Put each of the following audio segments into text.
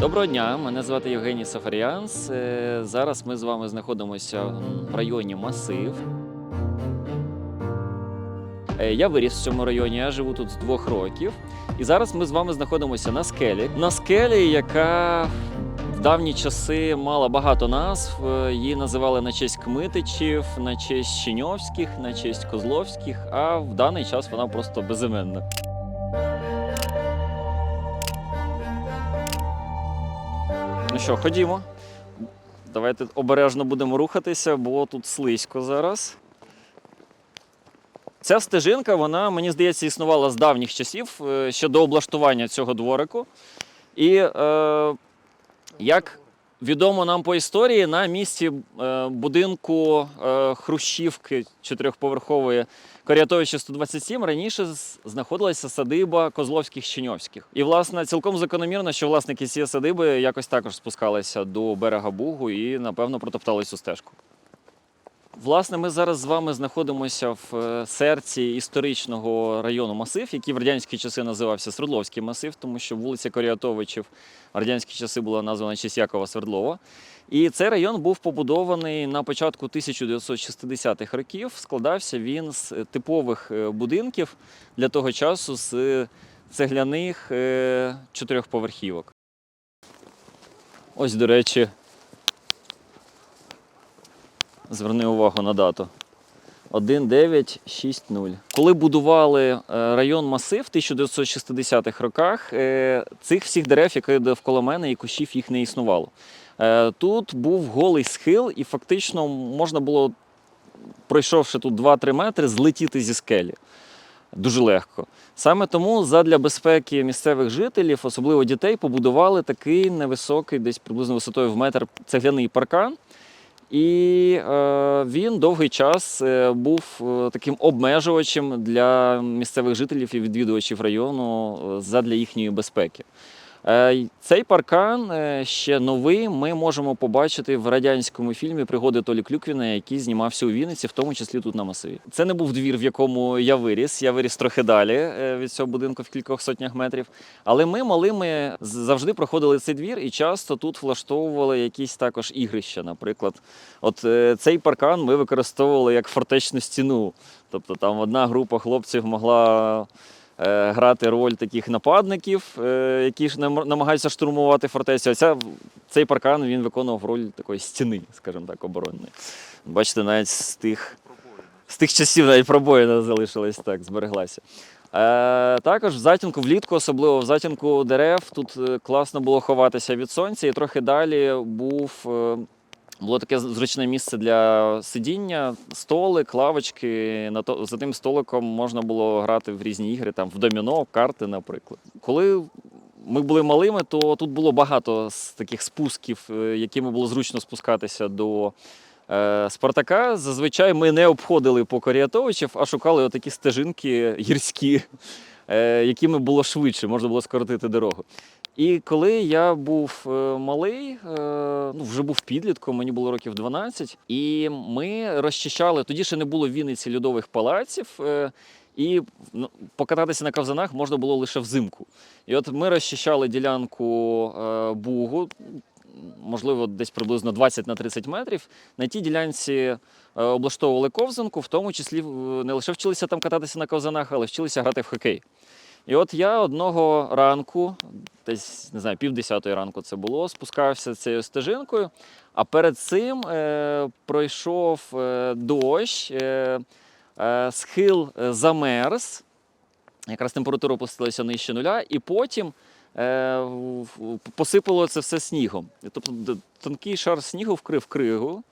Доброго дня, мене звати Євгеній Сафаріанс. Е, Зараз ми з вами знаходимося в районі Масив. Е, Я виріс в цьому районі, я живу тут з двох років. І зараз ми з вами знаходимося на скелі. На скелі, яка в давні часи мала багато назв. Е, Її називали на честь Кмитичів, на честь Щеньовських, на честь Козловських, а в даний час вона просто безіменна. Що, ходімо. Давайте обережно будемо рухатися, бо тут слизько зараз. Ця стежинка, вона, мені здається, існувала з давніх часів, е, ще до облаштування цього дворику. І е, як відомо нам по історії, на місці е, будинку е, Хрущівки чотирьохповерхової Корятовича 127 раніше знаходилася садиба Козловських Щеньовських. І, власне, цілком закономірно, що власники цієї садиби якось також спускалися до берега Бугу і, напевно, протоптали цю стежку. Власне, ми зараз з вами знаходимося в е, серці історичного району масив, який в радянські часи називався Свердловський масив, тому що вулиця Коріатовичів в радянські часи була названа в честь Якова Свердлова. І цей район був побудований на початку 1960-х років. Складався він з типових е, будинків для того часу з цегляних е, чотирьохповерхівок. Ось, до речі, зверни увагу на дату. 1960. Коли будували е, район масив в 1960-х роках, е, цих всіх дерев, які довкола мене, і кущів їх не існувало. Е, Тут був голий схил, і фактично можна було, пройшовши тут 2-3 метри, злетіти зі скелі. Дуже легко. Саме тому задля безпеки місцевих жителів, особливо дітей, побудували такий невисокий, десь приблизно висотою в метр цегляний паркан. І е, він довгий час е, був е, таким обмежувачем для місцевих жителів і відвідувачів району задля їхньої безпеки. Е, Цей паркан е, ще новий. Ми можемо побачити в радянському фільмі Пригоди Толі Клюквіна, який знімався у Вінниці, в тому числі тут на масиві. Це не був двір, в якому я виріс. Я виріс трохи далі е, від цього будинку в кількох сотнях метрів. Але ми малими завжди проходили цей двір і часто тут влаштовували якісь також ігрища. Наприклад, от цей паркан ми використовували як фортечну стіну. Тобто там одна група хлопців могла грати роль таких нападників, е, які ж намагаються штурмувати фортецю. А ця, цей паркан він виконував роль такої стіни, скажімо так, оборонної. Бачите, навіть з тих, з тих часів навіть пробоїна залишилась так, збереглася. Е, також в затінку влітку, особливо в затінку дерев, тут е, класно було ховатися від сонця, і трохи далі був. Було таке зручне місце для сидіння, столик, лавочки. На то, за тим столиком можна було грати в різні ігри, там в доміно, карти, наприклад. Коли ми були малими, то тут було багато таких спусків, е, якими було зручно спускатися до е, Спартака. Зазвичай ми не обходили по Коріатовичів, а шукали отакі стежинки гірські, е, якими було швидше, можна було скоротити дорогу. І коли я був е, малий, е, ну вже був підлітком, мені було років 12, і ми розчищали. Тоді ще не було в Вінниці льодових палаців, е, і ну, покататися на ковзанах можна було лише взимку. І от ми розчищали ділянку бугу, можливо, десь приблизно 20 на 30 метрів. На тій ділянці облаштовували ковзанку, в тому числі не лише вчилися там кататися на ковзанах, але вчилися грати в хокей. І от я одного ранку, десь не знаю, півдесятої ранку це було, спускався цією стежинкою. А перед цим е, пройшов е, дощ, е, е, схил е, замерз, якраз температура опустилася нижче нуля, і потім е, посипало це все снігом. Тобто тонкий шар снігу вкрив кригу,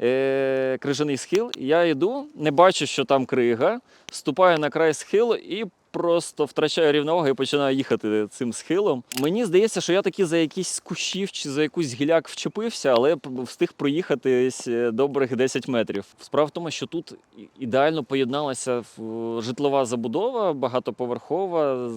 е, крижаний схил. Я йду, не бачу, що там крига, вступаю на край схилу і просто втрачаю рівновагу і починаю їхати цим схилом. Мені здається, що я таки за якийсь кущів чи за якусь гіляк вчепився, але встиг проїхати е, добрих 10 метрів. Справа в тому, що тут ідеально поєдналася житлова забудова, багатоповерхова.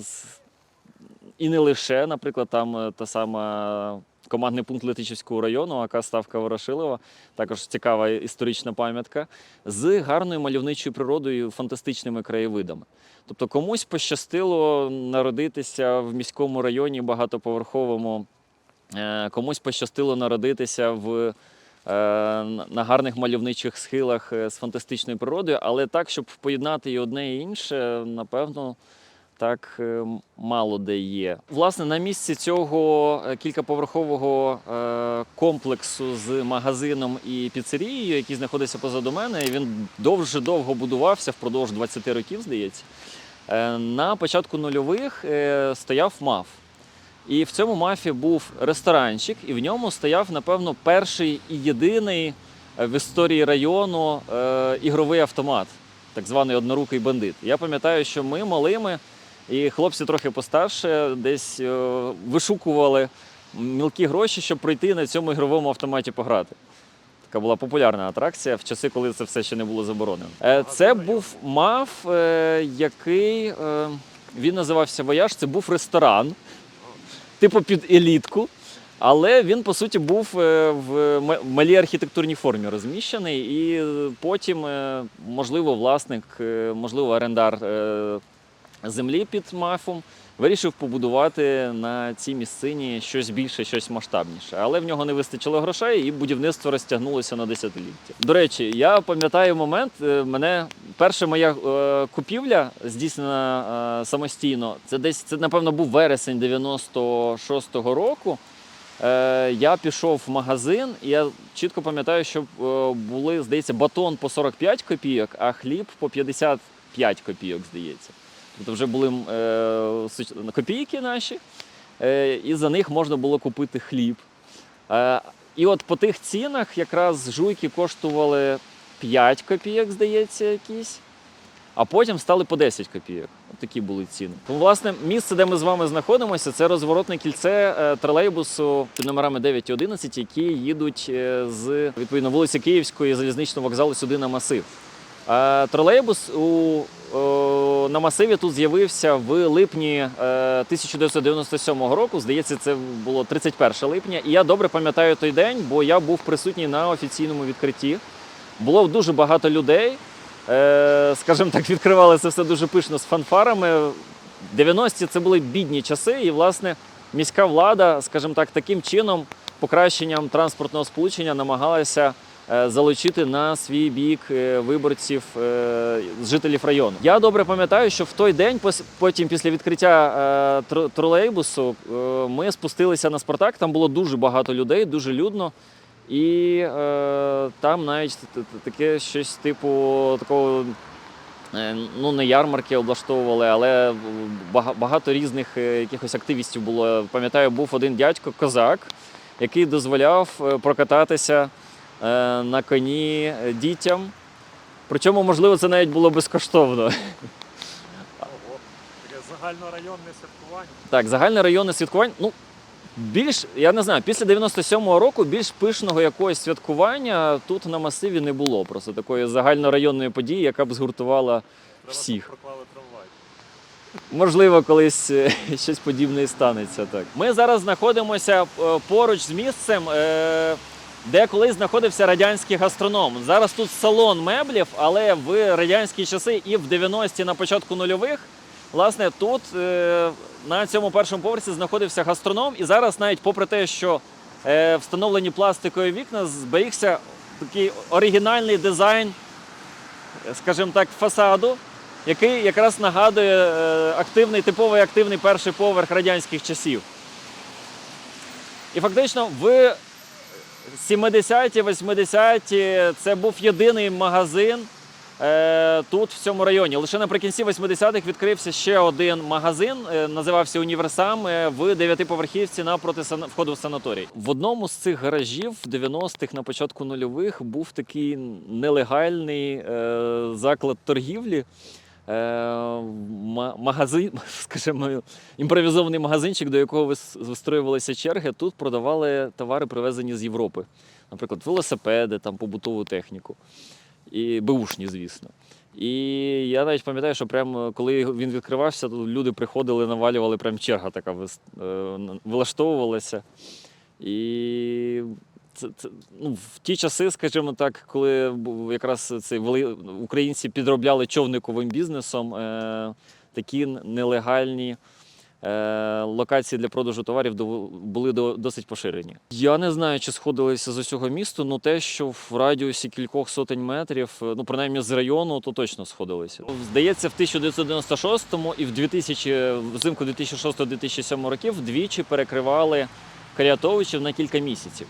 І не лише, наприклад, там е, та сама командний пункт Летичівського району, АК Ставка Ворошилова, також цікава історична пам'ятка, з гарною мальовничою природою, фантастичними краєвидами. Тобто комусь пощастило народитися в міському районі багатоповерховому Е, Комусь пощастило народитися в, е, на гарних мальовничих схилах е, з фантастичною природою, але так, щоб поєднати і одне і інше, напевно, так е, мало де є. Власне, на місці цього е, кількаповерхового е, комплексу з магазином і піцерією, який знаходиться позаду мене, він дуже довго будувався впродовж 20 років, здається. На початку нульових стояв МАФ. І в цьому мафі був ресторанчик, і в ньому стояв, напевно, перший і єдиний в історії району е, ігровий автомат, так званий однорукий бандит. Я пам'ятаю, що ми малими, і хлопці трохи постарше десь е, вишукували мілкі гроші, щоб прийти на цьому ігровому автоматі пограти. Така була популярна атракція в часи, коли це все ще не було заборонено. Е, Це був маф, е, який він називався Вояж. Це був ресторан, типу під елітку. Але він по суті був в малій архітектурній формі розміщений, і потім, можливо, власник, можливо, орендар землі під мафом вирішив побудувати на цій місцині щось більше, щось масштабніше. Але в нього не вистачило грошей, і будівництво розтягнулося на десятиліття. До речі, я пам'ятаю момент, е, мене перша моя е, купівля здійснена е, самостійно. Це десь це, напевно, був вересень 96-го року. Я пішов в магазин, і я чітко пам'ятаю, що були, здається, батон по 45 копійок, а хліб по 55 копійок, здається. Тобто вже були е, копійки наші, е, і за них можна було купити хліб. Е, і от по тих цінах якраз жуйки коштували 5 копійок, здається, якісь. А потім стали по 10 копійок. От такі були ціни. Тому, власне, місце, де ми з вами знаходимося, це розворотне кільце е, тролейбусу під номерами 9 і 11, які їдуть е, з відповідно вулиці Київської залізничного вокзалу сюди на масив. Е, Тролейбус у, на масиві тут з'явився в липні е, 1997 року. Здається, це було 31 липня. І я добре пам'ятаю той день, бо я був присутній на офіційному відкритті. Було дуже багато людей. Е, скажімо так, відкривали це все дуже пишно з фанфарами. 90-ті це були бідні часи, і власне міська влада, скажімо так, таким чином, покращенням транспортного сполучення намагалася е, залучити на свій бік е, виборців е, жителів району. Я добре пам'ятаю, що в той день, потім після відкриття е, тролейбусу, е, ми спустилися на Спартак. Там було дуже багато людей, дуже людно. І е, там навіть таке щось типу такого. е, Ну, не ярмарки облаштовували, але багато різних е, якихось активістів було. Пам'ятаю, був один дядько козак, який дозволяв е, прокататися е, на коні е, дітям. Причому, можливо, це навіть було безкоштовно. Таке загальнорайонне святкування. Так, загальне районне святкування. Ну, більш, я не знаю, після 97-го року більш пишного якогось святкування тут на масиві не було. Просто такої загальнорайонної події, яка б згуртувала Всіх. проклали трамвай. Можливо, колись е, щось подібне і станеться. Так. Ми зараз знаходимося е, поруч з місцем, е, де колись знаходився радянський гастроном. Зараз тут салон меблів, але в радянські часи і в 90-ті на початку нульових. Власне, тут е, на цьому першому поверсі знаходився гастроном, і зараз, навіть попри те, що е, встановлені пластикові вікна, зберігся такий оригінальний дизайн, скажімо так, фасаду, який якраз нагадує е, активний, типовий активний перший поверх радянських часів. І фактично в 70-ті, 80-ті це був єдиний магазин е, тут, в цьому районі. Лише наприкінці 80-х відкрився ще один магазин, е, називався Універсам е, в дев'ятиповерхівці напроти сана- входу в санаторій. В одному з цих гаражів в 90-х, на початку нульових, був такий нелегальний е, заклад торгівлі. Е, ма- магазин, скажімо, імпровізований магазинчик, до якого вис- вистроювалися черги. Тут продавали товари, привезені з Європи. Наприклад, велосипеди, там, побутову техніку. І беушні, звісно. І я навіть пам'ятаю, що прямо коли він відкривався, то люди приходили, навалювали, прям черга така е, вилаштовувалася. І це, це, ну, в ті часи, скажімо так, коли якраз цей українці підробляли човниковим бізнесом, е, такі нелегальні е, локації для продажу товарів були до- досить поширені. Я не знаю, чи сходилися з усього місту, але те, що в радіусі кількох сотень метрів, е, ну принаймні з району, то точно сходилися. Здається, в 1996 і в 2000, взимку 2006-2007 років двічі перекривали Карятовичів на кілька місяців.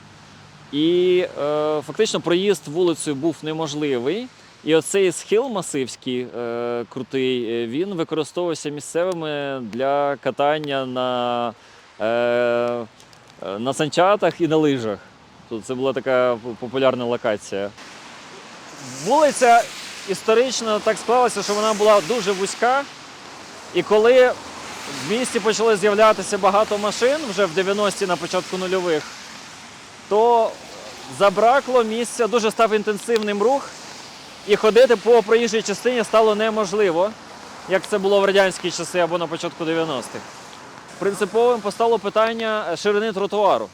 І е, фактично проїзд вулицею був неможливий. І оцей схил масивський, е, крутий, е, він використовувався місцевими для катання на, е, на санчатах і на лижах. Тут це була така популярна локація. Вулиця історично так склалася, що вона була дуже вузька. І коли в місті почали з'являтися багато машин вже в 90-ті на початку нульових, то забракло місця, дуже став інтенсивним рух, і ходити по проїжджій частині стало неможливо, як це було в радянські часи або на початку 90-х. Принциповим постало питання ширини тротуару.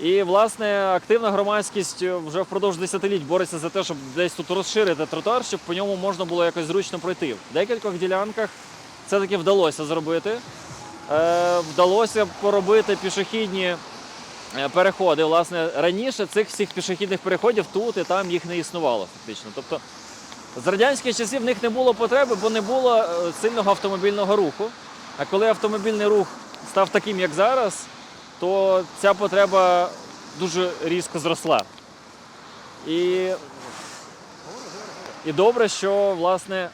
І, власне, активна громадськість вже впродовж десятиліть бореться за те, щоб десь тут розширити тротуар, щоб по ньому можна було якось зручно пройти. В декількох ділянках це таки вдалося зробити. Е, вдалося поробити пішохідні е, переходи. Власне, раніше цих всіх пішохідних переходів тут і там їх не існувало фактично. Тобто з радянських часів в них не було потреби, бо не було е, сильного автомобільного руху. А коли автомобільний рух став таким, як зараз, то ця потреба дуже різко зросла. І, і добре, що власне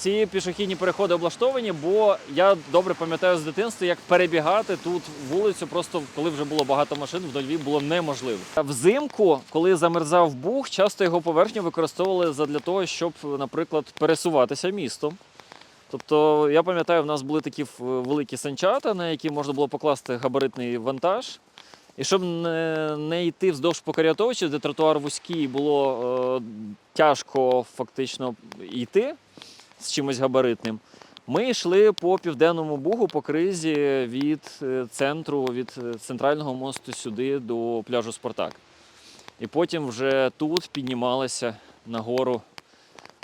ці пішохідні переходи облаштовані, бо я добре пам'ятаю з дитинства, як перебігати тут вулицю, просто коли вже було багато машин, в Львів було неможливо. Взимку, коли замерзав бух, часто його поверхню використовували для того, щоб, наприклад, пересуватися містом. Тобто, я пам'ятаю, в нас були такі е, великі санчата, на які можна було покласти габаритний вантаж. І щоб не, не йти вздовж по Карятовичі, де тротуар вузький, було е, тяжко фактично йти з чимось габаритним. Ми йшли по південному бугу по кризі від е, центру, від е, центрального мосту сюди до пляжу Спартак. І потім вже тут піднімалися нагору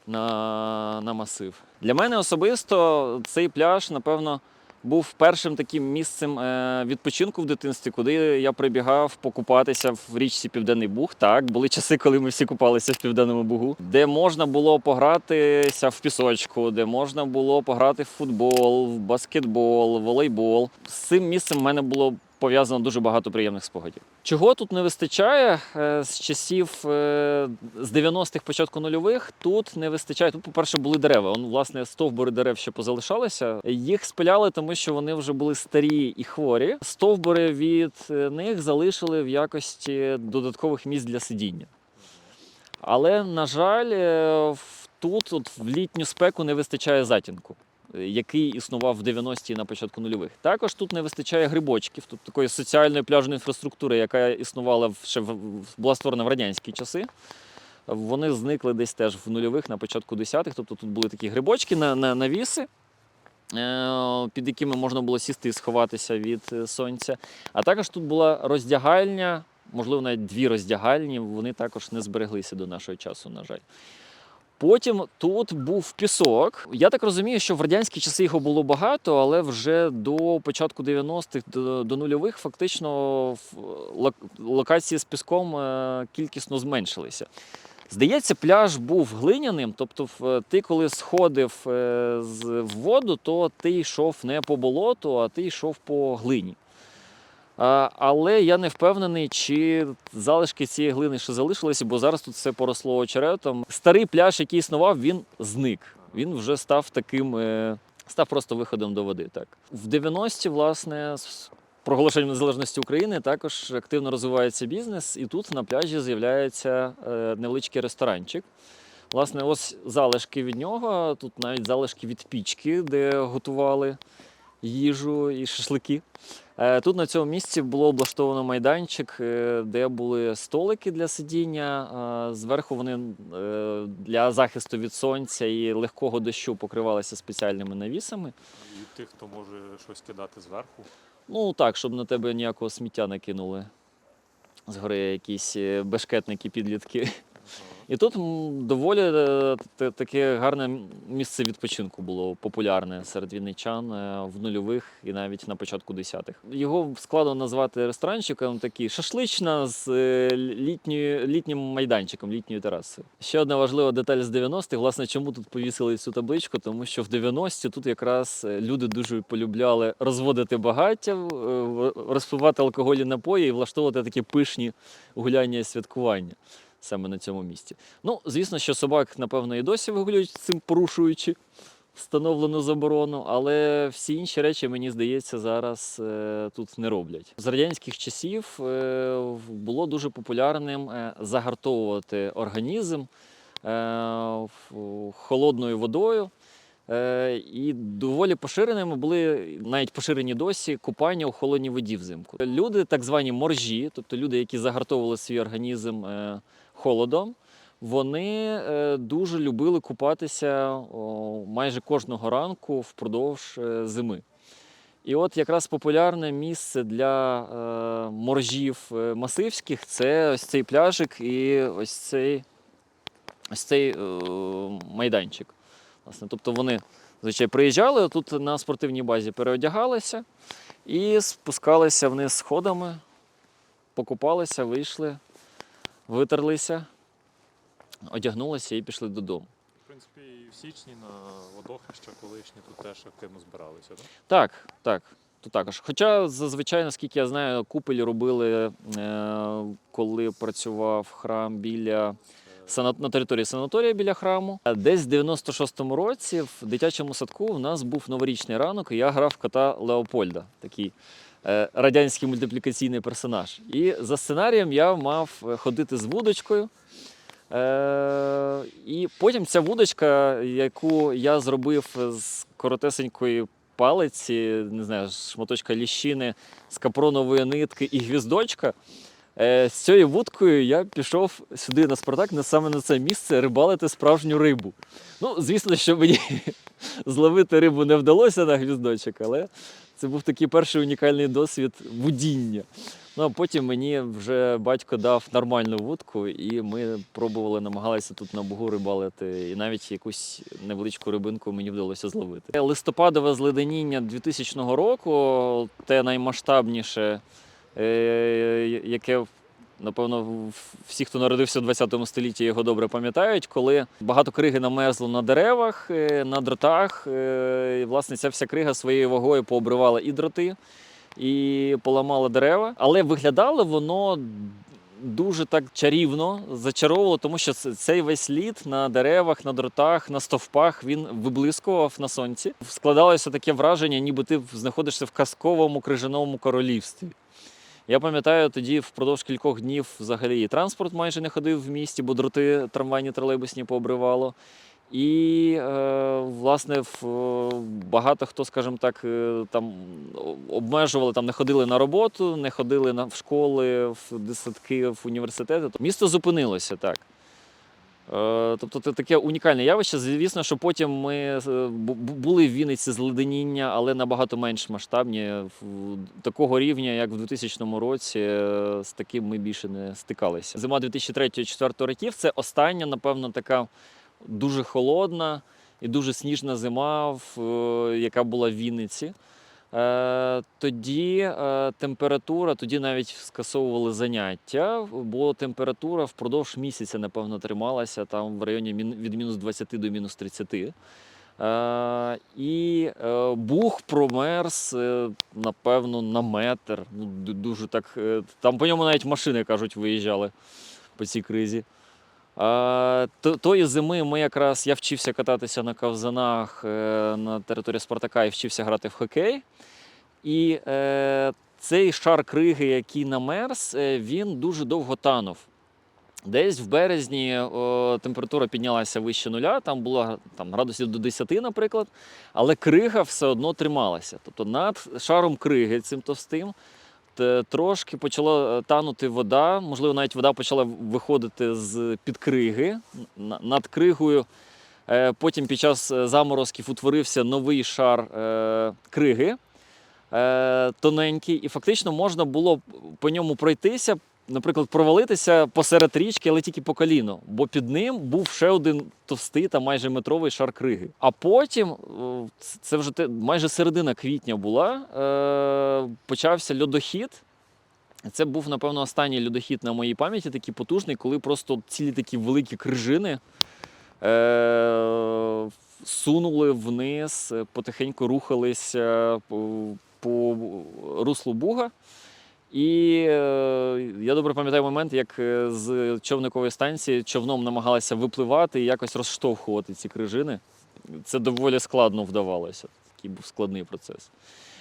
на, на масив. Для мене особисто цей пляж, напевно, був першим таким місцем е, відпочинку в дитинстві, куди я прибігав покупатися в річці Південний Буг. Так, були часи, коли ми всі купалися в Південному Бугу, де можна було погратися в пісочку, де можна було пограти в футбол, в баскетбол, волейбол. З цим місцем в мене було пов'язано дуже багато приємних спогадів. Чого тут не вистачає е, з часів е, з 90-х, початку нульових, тут не вистачає. Тут, по-перше, були дерева. Он, власне, стовбури дерев ще позалишалися. Їх спиляли, тому що вони вже були старі і хворі. Стовбури від е, них залишили в якості додаткових місць для сидіння. Але, на жаль, тут от, в літню спеку не вистачає затінку який існував в 90-ті на початку нульових. Також тут не вистачає грибочків, тут такої соціальної пляжної інфраструктури, яка існувала ще в- була створена в радянські часи. Вони зникли десь теж в нульових на початку десятих. Тобто тут були такі грибочки на, на навіси, е, під якими можна було сісти і сховатися від е, сонця. А також тут була роздягальня, можливо, навіть дві роздягальні, вони також не збереглися до нашого часу, на жаль. Потім тут був пісок. Я так розумію, що в радянські часи його було багато, але вже до початку 90-х, до, до нульових, фактично локації з піском е, кількісно зменшилися. Здається, пляж був глиняним, тобто ти коли сходив е, в воду, то ти йшов не по болоту, а ти йшов по глині. Але я не впевнений, чи залишки цієї глини ще залишилися, бо зараз тут все поросло очеретом. Старий пляж, який існував, він зник. Він вже став таким, е, став просто виходом до води. Так. В 90-ті, власне, з проголошенням незалежності України також активно розвивається бізнес, і тут на пляжі з'являється е, невеличкий ресторанчик. Власне, ось залишки від нього, тут навіть залишки від пічки, де готували їжу і шашлики. Е, Тут на цьому місці було облаштовано майданчик, е, де були столики для сидіння. Зверху вони е, для захисту від сонця і легкого дощу покривалися спеціальними навісами. І тих, хто може щось кидати зверху. Ну так, щоб на тебе ніякого сміття не кинули. Згори якісь е, бешкетники, підлітки. І тут доволі е, таке гарне місце відпочинку було популярне серед вінничан е, в нульових і навіть на початку десятих. Його складно назвати ресторанчиком, такий шашлична з е, літньою, літнім майданчиком, літньою терасою. Ще одна важлива деталь з 90-х. Власне, чому тут повісили цю табличку? Тому що в 90-ті тут якраз люди дуже полюбляли розводити багаття, розпивати алкогольні напої і влаштовувати такі пишні гуляння і святкування саме на цьому місці. Ну, звісно, що собак, напевно, і досі вигулюють цим порушуючи встановлену заборону, але всі інші речі, мені здається, зараз е, тут не роблять. З радянських часів е, було дуже популярним е, загартовувати організм е, холодною водою. Е, І доволі поширеними були навіть поширені досі купання у холодній воді взимку. Люди, так звані моржі, тобто люди, які загартовували свій організм е, холодом, вони е, дуже любили купатися майже кожного ранку впродовж е, зими. І от якраз популярне місце для е, моржів масивських це ось цей пляжик і ось цей, ось цей майданчик. Власне, тобто вони зазвичай приїжджали тут на спортивній базі, переодягалися і спускалися вниз сходами, покупалися, вийшли, витерлися, одягнулися і пішли додому. В принципі, і в січні на водохреща колишні тут теж активно збиралися, так? Так, так. То також. Хоча зазвичай, наскільки я знаю, купель робили, е, коли працював храм біля на території санаторія біля храму. А Десь в 96-му році в дитячому садку в нас був новорічний ранок, і я грав в кота Леопольда, такий е, радянський мультиплікаційний персонаж. І за сценарієм я мав е, ходити з вудочкою. Е, і потім ця вудочка, яку я зробив з коротесенької палиці, не знаю, шматочка ліщини, з капронової нитки і гвіздочка. Е, з цією вудкою я пішов сюди на Спартак, на саме на це місце рибалити справжню рибу. Ну, звісно, що мені зловити рибу не вдалося на гвіздочок, але це був такий перший унікальний досвід вудіння. Ну а потім мені вже батько дав нормальну вудку, і ми пробували, намагалися тут на бугу рибалити, і навіть якусь невеличку рибинку мені вдалося зловити. Листопадове зледеніння 2000 року, те наймасштабніше, е, яке Напевно, всі, хто народився в 20 столітті, його добре пам'ятають, коли багато криги намерзло на деревах, е, на дротах. е, І, власне, ця вся крига своєю вагою пообривала і дроти, і поламала дерева. Але виглядало воно дуже так чарівно, зачаровувало, тому що цей весь лід на деревах, на дротах, на стовпах він виблискував на сонці. Складалося таке враження, ніби ти знаходишся в казковому крижаному королівстві. Я пам'ятаю, тоді впродовж кількох днів взагалі і транспорт майже не ходив в місті, бо дроти трамвайні тролейбусні пообривало. І, е, власне, е, багато хто, скажімо так, е, там обмежували, там не ходили на роботу, не ходили на, в школи, в десятки, в університети. То Місто зупинилося так. Е, Тобто це таке унікальне явище. Звісно, що потім ми е, бу- бу- були в Вінниці зледеніння, але набагато менш масштабні. Такого рівня, як в 2000 році, е, з таким ми більше не стикалися. Зима 2003-2004 років це остання, напевно, така дуже холодна і дуже сніжна зима, яка була в Вінниці. Е, Тоді е, температура, тоді навіть скасовували заняття, бо температура впродовж місяця, напевно, трималася там в районі від мінус 20 до мінус 30. Е, і бух промерз, напевно, на метр. Ну, дуже так, там по ньому навіть машини, кажуть, виїжджали по цій кризі. Тої зими ми якраз я вчився кататися на ковзанах е, на території Спартака і вчився грати в хокей. І е, цей шар криги, який намерз, е, він дуже довго танув. Десь в березні о, температура піднялася вище нуля, там було там, градусів до 10, наприклад, але крига все одно трималася. Тобто над шаром криги цим товстим трошки почала е, танути вода, можливо, навіть вода почала виходити з під криги над кригою. е, Потім під час е, заморозків утворився новий шар е, криги, е, тоненький, і фактично можна було по ньому пройтися наприклад, провалитися посеред річки, але тільки по коліно, бо під ним був ще один товстий та майже метровий шар криги. А потім, е, це вже те, майже середина квітня була, е, почався льодохід. Це був, напевно, останній льодохід на моїй пам'яті, такий потужний, коли просто цілі такі великі крижини е, сунули вниз, е, потихеньку рухалися по, по руслу Буга. І е, я добре пам'ятаю момент, як е, з човникової станції човном намагалися випливати і якось розштовхувати ці крижини. Це доволі складно вдавалося. Такий був складний процес.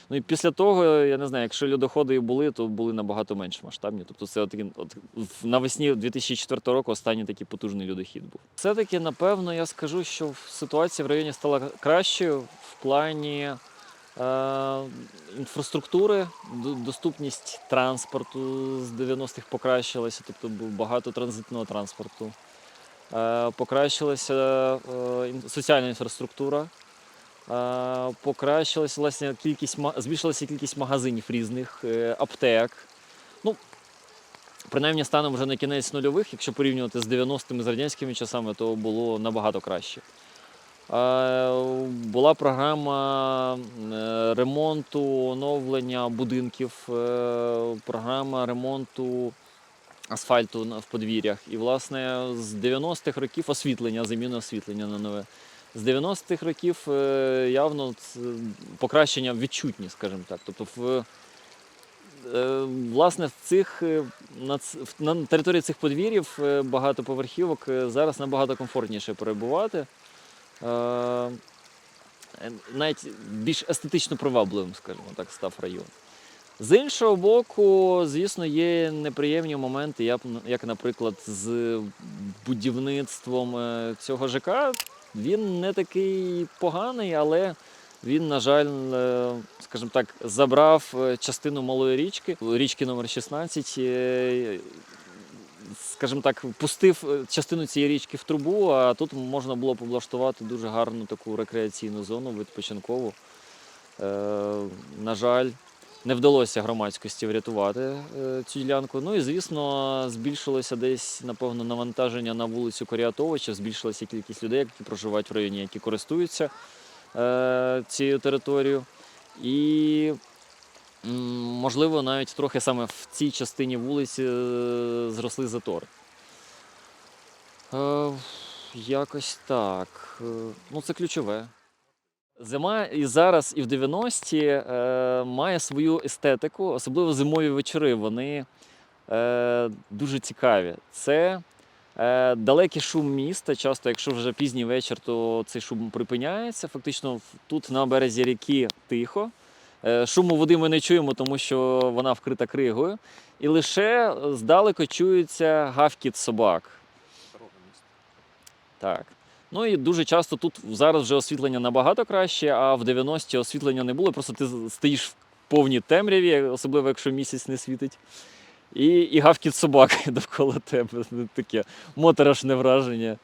Ну і після того, я не знаю, якщо льодоходи і були, то були набагато менш масштабні. Тобто, це от, от навесні 2004 року останній такий потужний льодохід був. Все-таки, напевно, я скажу, що ситуація в районі стала кращою в плані інфраструктури, доступність транспорту з 90-х покращилася, тобто багато транзитного транспорту. Е, покращилася е, соціальна інфраструктура. Е, Покращилася власне кількість збільшилася кількість магазинів різних, е, аптек. Ну, принаймні станом вже на кінець нульових, якщо порівнювати з 90-ми з радянськими часами, то було набагато краще. Е, Була програма е, ремонту, оновлення будинків, е, програма ремонту асфальту в подвір'ях. І, власне, з 90-х років освітлення, заміна освітлення на нове. З 90-х років явно покращення відчутні, скажімо так. Тобто, в, власне, в цих, на, на території цих подвір'їв багатоповерхівок зараз набагато комфортніше перебувати. Е, е, Навіть більш естетично привабливим, скажімо так, став район. З іншого боку, звісно, є неприємні моменти, як, наприклад, з будівництвом е, цього ЖК. Він не такий поганий, але він, на жаль, скажімо так, забрав частину малої річки, річки номер 16. Скажімо так, пустив е, частину цієї річки в трубу, а тут можна було б облаштувати дуже гарну таку рекреаційну зону, відпочинкову. Е, на жаль, не вдалося громадськості врятувати е, цю ділянку. Ну і звісно, збільшилося десь, напевно, навантаження на вулицю Коріатовича, збільшилася кількість людей, які проживають в районі, які користуються цією територією. І можливо, навіть трохи саме в цій частині вулиці е, зросли затори. Е, якось так. Е, Ну, це ключове. Зима і зараз, і в 90-ті е, має свою естетику, особливо зимові вечори. Вони е, дуже цікаві. Це е, далекий шум міста. Часто, якщо вже пізній вечір, то цей шум припиняється. Фактично, тут на березі ріки тихо. Е, шуму води ми не чуємо, тому що вона вкрита кригою. І лише здалеку чується гавкіт собак. Так. Ну і дуже часто тут зараз вже освітлення набагато краще, а в 90-ті освітлення не було. Просто ти стоїш в повній темряві, особливо якщо місяць не світить. І, і гавкіт собак довкола тебе. Таке моторошне враження.